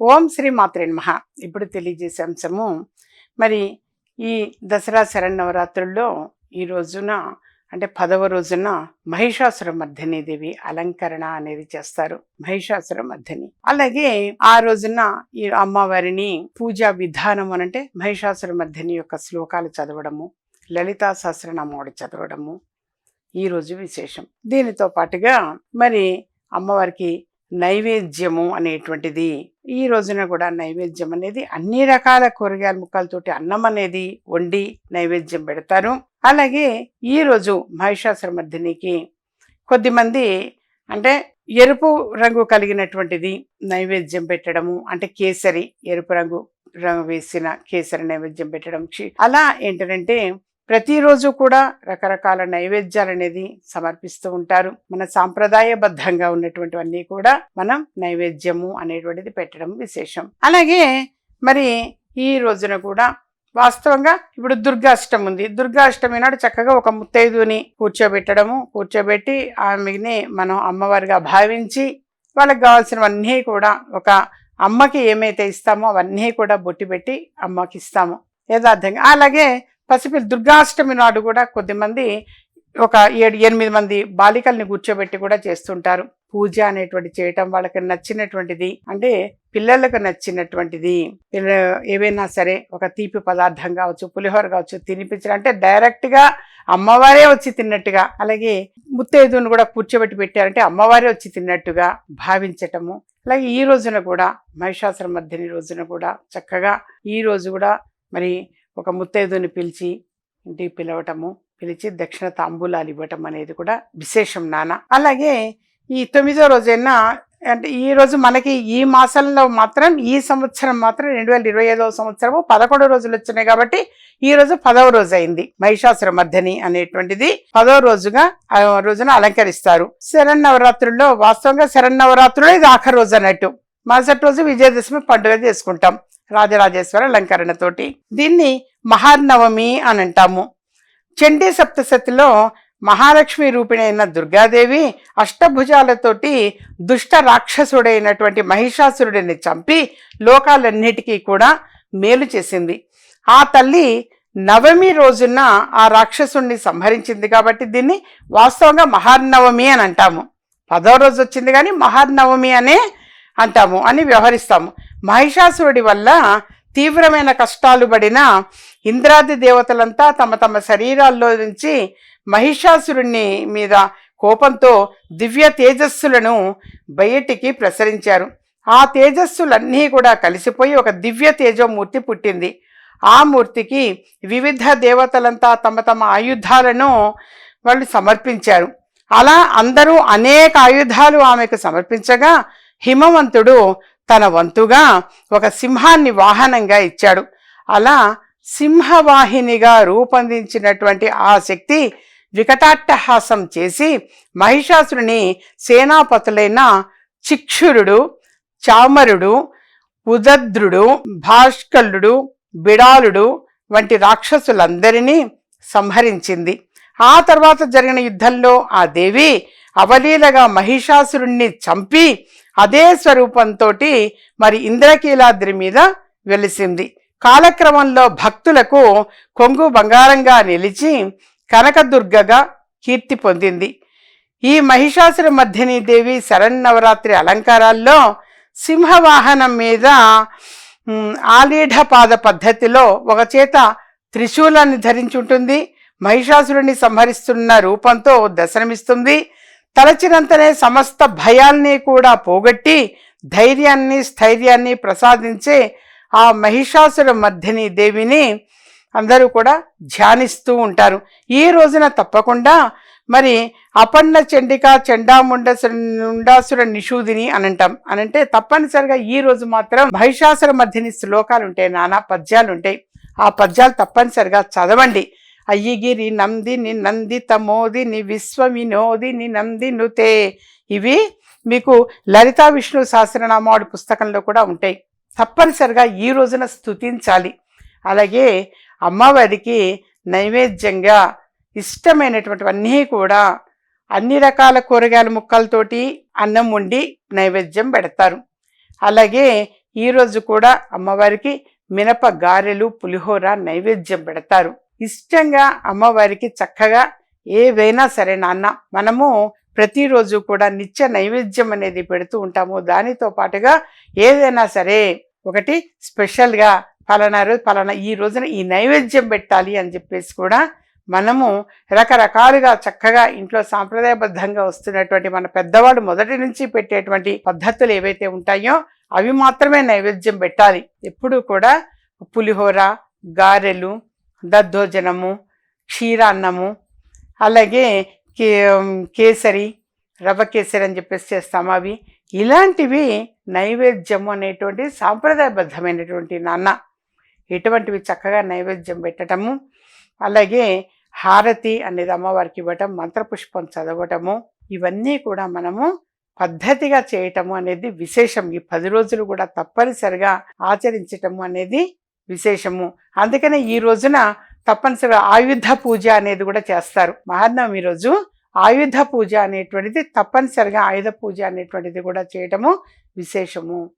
ఓం శ్రీ మాత్రే నమ. ఇప్పుడు తెలియజేసే అంశము మరి ఈ దసరా శరణవరాత్రుల్లో ఈ రోజున అంటే పదవ రోజున మహిషాసుర మర్ధని దేవి అలంకరణ అనేది చేస్తారు. మహిషాసుర మర్ధని అలాగే ఆ రోజున ఈ అమ్మవారిని పూజా విధానం అనంటే మహిషాసుర మర్ధని యొక్క శ్లోకాలు చదవడము లలితా సహస్రనామాడు చదవడము ఈరోజు విశేషం. దీనితో పాటుగా మరి అమ్మవారికి నైవేద్యము అనేటువంటిది. ఈ రోజున కూడా నైవేద్యం అనేది అన్ని రకాల కూరగాయల ముక్కలతోటి అన్నం అనేది వండి నైవేద్యం పెడతారు. అలాగే ఈ రోజు మహిషాసురమర్దినికి కొద్దిమంది అంటే ఎరుపు రంగు కలిగినటువంటిది నైవేద్యం పెట్టడము అంటే కేసరి ఎరుపు రంగు రంగు వేసిన కేసరి నైవేద్యం పెట్టడం. అలా ఏంటంటే ప్రతిరోజు కూడా రకరకాల నైవేద్యాలు అనేది సమర్పిస్తూ ఉంటారు. మన సాంప్రదాయబద్ధంగా ఉన్నటువంటివన్నీ కూడా మనం నైవేద్యము అనేటువంటిది పెట్టడం విశేషం. అలాగే మరి ఈ రోజున కూడా వాస్తవంగా ఇప్పుడు దుర్గాష్టమి ఉంది. దుర్గాష్టమి నాడు చక్కగా ఒక ముత్తైదుని కూర్చోబెట్టడము కూర్చోబెట్టి ఆమెని మనం అమ్మవారిగా భావించి వాళ్ళకి కావాల్సినవన్నీ కూడా ఒక అమ్మకి ఏమైతే ఇస్తామో అవన్నీ కూడా బొట్టి పెట్టి అమ్మకి ఇస్తాము యథార్థంగా అలాగే పసిపిల్ల దుర్గాష్టమి నాడు కూడా కొద్దిమంది ఒక ఏడు ఎనిమిది మంది బాలికల్ని కూర్చోబెట్టి కూడా చేస్తుంటారు. పూజ అనేటువంటి చేయటం వాళ్ళకి నచ్చినటువంటిది. అంటే పిల్లలకు నచ్చినటువంటిది. ఏవైనా సరే ఒక తీపి పదార్థం కావచ్చు పులిహోర కావచ్చు తినిపించడం అంటే డైరెక్ట్గా అమ్మవారే వచ్చి తిన్నట్టుగా అలాగే ముత్తైదును కూడా కూర్చోబెట్టి పెట్టారంటే అమ్మవారే వచ్చి తిన్నట్టుగా భావించటము. అలాగే ఈ రోజున కూడా మహిషాసుర మధ్యని రోజున కూడా చక్కగా ఈ రోజు కూడా మరి ఒక ముత్తైదుని పిలిచి ఇంటికి పిలవటము పిలిచి దక్షిణ తాంబూలాలు ఇవ్వటం అనేది కూడా విశేషం నాన్న అలాగే ఈ తొమ్మిదో రోజైన అంటే ఈ రోజు మనకి ఈ మాసంలో మాత్రం ఈ సంవత్సరం మాత్రం రెండు వేల ఇరవై ఐదవ సంవత్సరము పదకొండు రోజులు వచ్చినాయి కాబట్టి ఈ రోజు పదవ రోజు అయింది. మహిషాసుర మర్ధని అనేటువంటిది పదవ రోజుగా రోజున అలంకరిస్తారు. శరన్నవరాత్రుల్లో వాస్తవంగా శరన్నవరాత్రులు ఇది ఆఖరి రోజు అన్నట్టు. మరుసటి రోజు విజయదశమి పండుగ చేసుకుంటాం. రాజరాజేశ్వర అలంకరణతోటి దీన్ని మహానవమి అని అంటాము. చండీ సప్తశతిలో మహాలక్ష్మి రూపిణైన దుర్గాదేవి అష్టభుజాలతోటి దుష్ట రాక్షసుడైనటువంటి మహిషాసురుడిని చంపి లోకాలన్నిటికీ కూడా మేలు చేసింది. ఆ తల్లి నవమి రోజున ఆ రాక్షసుణ్ణి సంహరించింది కాబట్టి దీన్ని వాస్తవంగా మహానవమి అని అంటాము. పదో రోజు వచ్చింది కానీ మహానవమి అనే అంటాము అని వ్యవహరిస్తాము. మహిషాసురుడి వల్ల తీవ్రమైన కష్టాలు పడిన ఇంద్రాది దేవతలంతా తమ తమ శరీరాల్లో నుంచి మహిషాసురుణ్ణి మీద కోపంతో దివ్య తేజస్సులను బయటికి ప్రసరించారు. ఆ తేజస్సులన్నీ కూడా కలిసిపోయి ఒక దివ్య తేజోమూర్తి పుట్టింది. ఆ మూర్తికి వివిధ దేవతలంతా తమ తమ ఆయుధాలను వాళ్ళు సమర్పించారు. అలా అందరూ అనేక ఆయుధాలు ఆమెకు సమర్పించగా హిమవంతుడు తన వంతుగా ఒక సింహాన్ని వాహనంగా ఇచ్చాడు. అలా సింహవాహినిగా రూపొందించినటువంటి ఆ శక్తి వికటాట్టహాసం చేసి మహిషాసురుని సేనాపతులైన చిక్షురుడు చామరుడు ఉదద్రుడు భాష్కలుడు బిడాలుడు వంటి రాక్షసులందరినీ సంహరించింది. ఆ తర్వాత జరిగిన యుద్ధంలో ఆ దేవి అవలీలగా మహిషాసురుణ్ణి చంపి అదే స్వరూపంతో మరి ఇంద్రకీలాద్రి మీద వెలిసింది. కాలక్రమంలో భక్తులకు కొంగు బంగారంగా నిలిచి కనకదుర్గగా కీర్తి పొందింది. ఈ మహిషాసుర మధ్యని దేవి శరన్నవరాత్రి అలంకారాల్లో సింహవాహనం మీద ఆలీఢపాద ఆలీఢ పాద పద్ధతిలో ఒక చేత త్రిశూలాన్ని ధరించి ఉంటుంది. సంహరిస్తున్న రూపంతో దర్శనమిస్తుంది. తలచినంతనే సమస్త భయాల్ని కూడా పోగొట్టి ధైర్యాన్ని స్థైర్యాన్ని ప్రసాదించే ఆ మహిషాసుర మధ్యని దేవిని అందరూ కూడా ధ్యానిస్తూ ఉంటారు. ఈ రోజున తప్పకుండా మరి అపన్న చండిక చండాముండసుర నుండాసుర నిషూదిని అని అంటాం అనంటే తప్పనిసరిగా ఈ రోజు మాత్రం మహిషాసుర మధ్యని శ్లోకాలు ఉంటాయి నానా పద్యాలు ఉంటాయి ఆ పద్యాలు తప్పనిసరిగా చదవండి. అయ్యగిరి నందిని నందిత మోదిని విశ్వ వినోదిని నంది నుతే ఇవి మీకు లలితా విష్ణు సహస్రనామావళి పుస్తకంలో కూడా ఉంటాయి. తప్పనిసరిగా ఈ రోజున స్తుతించాలి. అలాగే అమ్మవారికి నైవేద్యంగా ఇష్టమైనటువంటివన్నీ కూడా అన్ని రకాల కూరగాయల ముక్కలతోటి అన్నం వండి నైవేద్యం పెడతారు. అలాగే ఈరోజు కూడా అమ్మవారికి మినప గారెలు పులిహోర నైవేద్యం పెడతారు. ఇష్టంగా అమ్మవారికి చక్కగా ఏవైనా సరే నాన్న మనము ప్రతిరోజు కూడా నిత్య నైవేద్యం అనేది పెడుతూ ఉంటాము. దానితో పాటుగా ఏదైనా సరే ఒకటి స్పెషల్గా ఫలానా రోజు ఫలానా ఈ రోజున ఈ నైవేద్యం పెట్టాలి అని చెప్పేసి కూడా మనము రకరకాలుగా చక్కగా ఇంట్లో సాంప్రదాయబద్ధంగా వస్తున్నటువంటి మన పెద్దవాడు మొదటి నుంచి పెట్టేటువంటి పద్ధతులు ఏవైతే ఉంటాయో అవి మాత్రమే నైవేద్యం పెట్టాలి. ఎప్పుడూ కూడా పులిహోర గారెలు దద్దోజనము క్షీరాన్నము అలాగే కే కేసరి రవ్వ కేసరి అని చెప్పేసి చేస్తాము అవి. ఇలాంటివి నైవేద్యము అనేటువంటి సాంప్రదాయబద్ధమైనటువంటి నాన్న ఇటువంటివి చక్కగా నైవేద్యం పెట్టడము అలాగే హారతి అనేది అమ్మవారికి ఇవ్వటం మంత్రపుష్పం చదవటము ఇవన్నీ కూడా మనము పద్ధతిగా చేయటము అనేది విశేషం. ఈ పది రోజులు కూడా తప్పనిసరిగా ఆచరించటము అనేది విశేషము. అందుకనే ఈ రోజున తప్పనిసరిగా ఆయుధ పూజ అనేది కూడా చేస్తారు. మహాత్నవమి రోజు ఆయుధ పూజ అనేటువంటిది తప్పనిసరిగా ఆయుధ పూజ అనేటువంటిది కూడా చేయటము విశేషము.